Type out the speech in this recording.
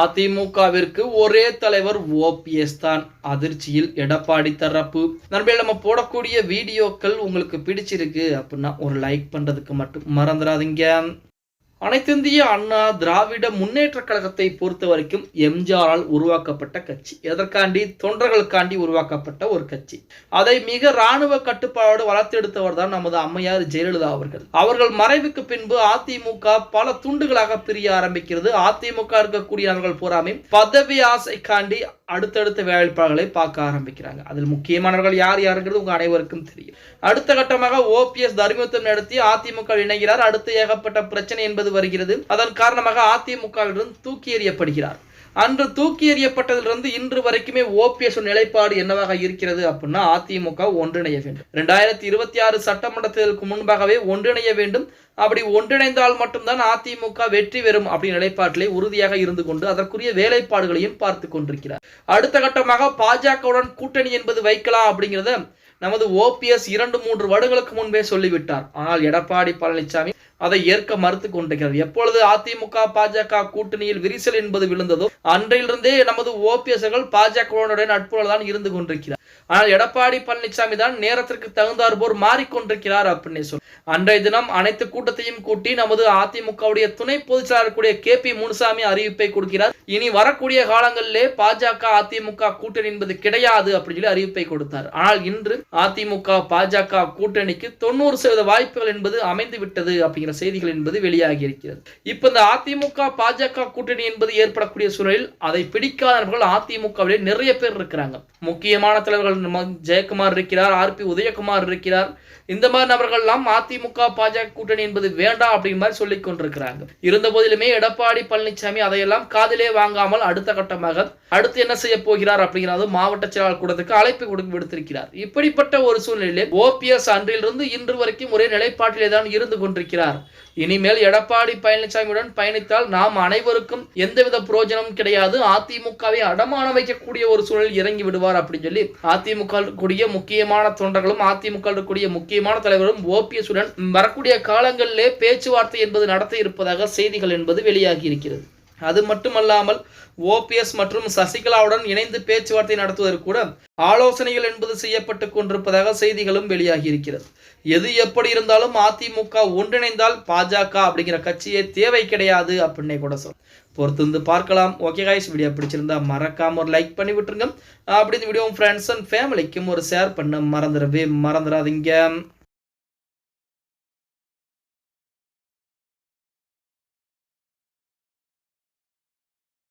அதிமுகவிற்கு ஒரே தலைவர் ஓபிஎஸ் தான் அதிர்ச்சியில் எடப்பாடி தரப்பு. நண்பர்கள் நம்ம போடக்கூடிய வீடியோக்கள் உங்களுக்கு பிடிச்சிருக்கு அப்படின்னா ஒரு லைக் பண்றதுக்கு மட்டும் மறந்துடாதீங்க. அனைத்திந்திய அண்ணா திராவிட முன்னேற்ற கழகத்தை பொறுத்த வரைக்கும் எம்ஜிஆரால் உருவாக்கப்பட்ட கட்சி. எதற்காண்டி? தொண்டர்களுக்காண்டி உருவாக்கப்பட்ட ஒரு கட்சி. அதை மிக ராணுவ கட்டுப்பாடு வளர்த்தெடுத்தவர் தான் நமது அம்மையார் ஜெயலலிதா அவர்கள். அவர்கள் மறைவுக்கு பின்பு அதிமுக பல துண்டுகளாக பிரிய ஆரம்பிக்கிறது. அதிமுக இருக்கக்கூடியவர்கள் பூராமே பதவி ஆசைக்காண்டி அடுத்தடுத்த வேலைப்பாடுகளை பார்க்க ஆரம்பிக்கிறாங்க. அதில் முக்கியமானவர்கள் யார் யாருங்கிறது உங்க அனைவருக்கும் தெரியும். அடுத்த கட்டமாக ஓபிஎஸ் தர்மயுத்தம் நடத்தி அதிமுக இணைகிறார். அடுத்து ஏகப்பட்ட பிரச்சனை என்பது என்பது வருகிறது. அதன் காரணமாக அதிமுகவிலிருந்து தூக்கி எறியப்படுகிறார். அன்று தூக்கி எறியப்பட்டதிலிருந்து இன்று வரைக்குமே ஓபிஎஸ் நிலைப்பாடு என்னவாக இருக்கிறது அப்படின்னா அதிமுக ஒன்றிணைய வேண்டும். ரெண்டாயிரத்தி இருபத்தி ஆறு சட்டமன்ற தேர்தலுக்கு முன்பாகவே ஒன்றிணைய வேண்டும். அப்படி ஒன்றிணைந்தால் மட்டும்தான் அதிமுக வெற்றி பெறும் அப்படி நிலைப்பாட்டிலே உறுதியாக இருந்து கொண்டு அதற்குரிய வேலைப்பாடுகளையும் பார்த்து கொண்டிருக்கிறார். அடுத்த கட்டமாக பாஜகவுடன் கூட்டணி என்பது வைக்கலாம் அப்படிங்கிறத நமது ஓபிஎஸ் இரண்டு மூன்று வருடங்களுக்கு முன்பே சொல்லிவிட்டார். ஆனால் எடப்பாடி பழனிசாமி அதை ஏற்க மறுத்து கொண்டிருக்கிறது. எப்பொழுது அதிமுக பாஜக கூட்டணியில் விரிசல் என்பது விழுந்ததோ அன்றையிலிருந்தே நமது ஓபிஎஸ்கள் பாஜகவுடன் நட்புடன் தான் இருந்து கொண்டிருக்கிறார் ஆனால் எடப்பாடி பழனிசாமி தான் நேரத்திற்கு தகுந்தார் போர் மாறிக்கொண்டிருக்கிறார் அப்படின்னு சொல்லி அன்றைய தினம் அனைத்து கூட்டத்தையும் கூட்டி நமது அதிமுகவுடைய துணை பொதுச் செயலாளர் கூடிய கே பி முனுசாமி அறிவிப்பை கொடுக்கிறார். இனி வரக்கூடிய காலங்களிலே பாஜக அதிமுக கூட்டணி என்பது கிடையாது அப்படின்னு சொல்லி அறிவிப்பை கொடுத்தார். ஆனால் இன்று அதிமுக பாஜக கூட்டணிக்கு தொண்ணூறு சதவீத வாய்ப்புகள் என்பது அமைந்து விட்டது அப்படிங்கிற செய்திகள் என்பது வெளியாகி இருக்கிறது. இப்ப இந்த அதிமுக பாஜக கூட்டணி என்பது ஏற்படக்கூடிய சூழலில் அதை பிடிக்காதவர்கள் அதிமுகவிலே நிறைய பேர் இருக்கிறாங்க. முக்கியமான தலைவர்கள் ஜெயக்குமார் இருக்கிறார் ஆர் பி உதயகுமார் இருக்கிறார். இந்த மாதிரி நபர்கள்லாம் அதிமுக பாஜக கூட்டணி என்பது வேண்டாம் அப்படிங்கிற மாதிரி சொல்லிக் கொண்டிருக்கிறாங்க. இருந்த போதிலுமே எடப்பாடி பழனிசாமி அதையெல்லாம் காதிலே வாங்காமல் அடுத்த கட்டமாக அடுத்து என்ன செய்ய போகிறார் அப்படிங்கிறது மாவட்ட செயலாளர் கூட்டத்துக்கு அழைப்பு கொடுக்க விடுத்திருக்கிறார். இப்படிப்பட்ட ஒரு சூழ்நிலையிலே ஓபிஎஸ் அன்றிலிருந்து இன்று வரைக்கும் ஒரே நிலைப்பாட்டிலே தான் இருந்து கொண்டிருக்கிறார். இனிமேல் எடப்பாடி பழனிசாமியுடன் பயணித்தால் நாம் அனைவருக்கும் எந்தவித புரோஜனமும் கிடையாது. அதிமுகவை அடமானம் வைக்கக்கூடிய ஒரு சூழலில் இறங்கி விடுவார் அப்படின்னு சொல்லி அதிமுக கூடிய முக்கியமான தொண்டர்களும் அதிமுக கூடிய முக்கியமான தலைவரும் ஓபிஎஸ் உடன் வரக்கூடிய காலங்களிலே பேச்சுவார்த்தை என்பது நடத்த இருப்பதாக செய்திகள் என்பது வெளியாகி இருக்கிறது. அது மட்டுமல்லாமல் ஓபிஎஸ் மற்றும் சசிகலாவுடன் இணைந்து பேச்சுவார்த்தை நடத்துவதற்கு கூட ஆலோசனைகள் என்பது செய்யப்பட்டு கொண்டிருப்பதாக செய்திகளும் வெளியாகி இருக்கிறது எது எப்படி இருந்தாலும் அதிமுக ஒன்றிணைந்தால் பாஜக அப்படிங்கிற கட்சியே தேவை கிடையாது அப்படின்னே கூட சொல். பொறுத்து வந்து பார்க்கலாம். ஓகே காய்ஸ் வீடியோ பிடிச்சிருந்தா மறக்காம ஒரு லைக் பண்ணி விட்டுருங்க. அப்படி இந்த வீடியோ ஃப்ரெண்ட்ஸ் அண்ட் ஃபேமிலிக்கும் ஒரு ஷேர் பண்ண மறந்துடவே மறந்துடாதீங்க.